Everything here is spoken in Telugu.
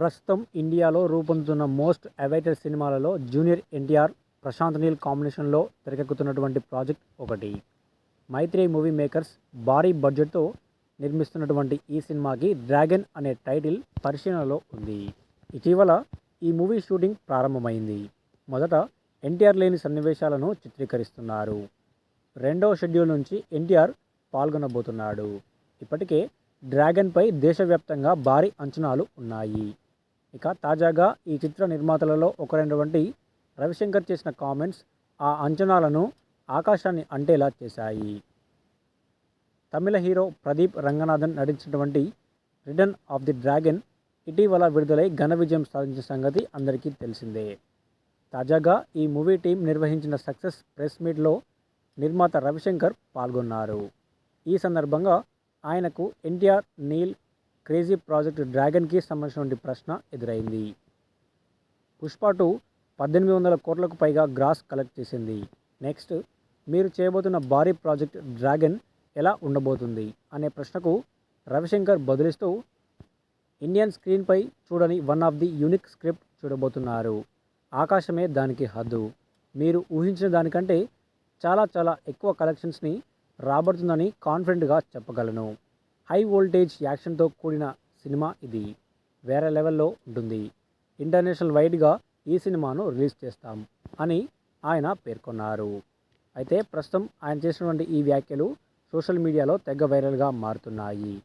ప్రస్తుతం ఇండియాలో రూపొందుతున్న మోస్ట్ అవైటెడ్ సినిమాలలో జూనియర్ ఎన్టీఆర్ ప్రశాంత్ నీల్ కాంబినేషన్లో తెరకెక్కుతున్నటువంటి ప్రాజెక్ట్ ఒకటి. మైత్రి మూవీ మేకర్స్ భారీ బడ్జెట్తో నిర్మిస్తున్నటువంటి ఈ సినిమాకి డ్రాగన్ అనే టైటిల్ పరిశీలనలో ఉంది. ఇటీవల ఈ మూవీ షూటింగ్ ప్రారంభమైంది. మొదట ఎన్టీఆర్ లేని సన్నివేశాలను చిత్రీకరిస్తున్నారు. రెండవ షెడ్యూల్ నుంచి ఎన్టీఆర్ పాల్గొనబోతున్నాడు. ఇప్పటికే డ్రాగన్పై దేశవ్యాప్తంగా భారీ అంచనాలు ఉన్నాయి. ఇక తాజాగా ఈ చిత్ర నిర్మాతలలో ఒకరైనటువంటి రవిశంకర్ చేసిన కామెంట్స్ ఆ అంచనాలను ఆకాశాన్ని అంటేలా చేశాయి. తమిళ హీరో ప్రదీప్ రంగనాథన్ నటించినటువంటి రిటర్న్ ఆఫ్ ది డ్రాగన్ ఇటీవల విడుదలై ఘన విజయం సాధించిన సంగతి అందరికీ తెలిసిందే. తాజాగా ఈ మూవీ టీం నిర్వహించిన సక్సెస్ ప్రెస్ మీట్లో నిర్మాత రవిశంకర్ పాల్గొన్నారు. ఈ సందర్భంగా ఆయనకు ఎన్టీఆర్ నీల్ క్రేజీ ప్రాజెక్ట్ డ్రాగన్కి సంబంధించినటువంటి ప్రశ్న ఎదురైంది. పుష్ప టూ పద్దెనిమిది వందల కోట్లకు పైగా గ్రాస్ కలెక్ట్ చేసింది. నెక్స్ట్ మీరు చేయబోతున్న భారీ ప్రాజెక్ట్ డ్రాగన్ ఎలా ఉండబోతుంది అనే ప్రశ్నకు రవిశంకర్ బదులిస్తూ ఇండియన్ స్క్రీన్పై చూడని one of the unique script చూడబోతున్నారు. ఆకాశమే దానికి హద్దు. మీరు ఊహించిన దానికంటే చాలా చాలా ఎక్కువ కలెక్షన్స్ని రాబడుతుందని కాన్ఫిడెంట్గా చెప్పగలను. హై వోల్టేజ్ యాక్షన్తో కూడిన సినిమా ఇది. వేరే లెవెల్లో ఉంటుంది. ఇంటర్నేషనల్ వైడ్గా ఈ సినిమాను రిలీజ్ చేస్తాం అని ఆయన పేర్కొన్నారు. అయితే ప్రస్తుతం ఆయన చేసినటువంటి ఈ వ్యాఖ్యలు సోషల్ మీడియాలో తెగ వైరల్గా మారుతున్నాయి.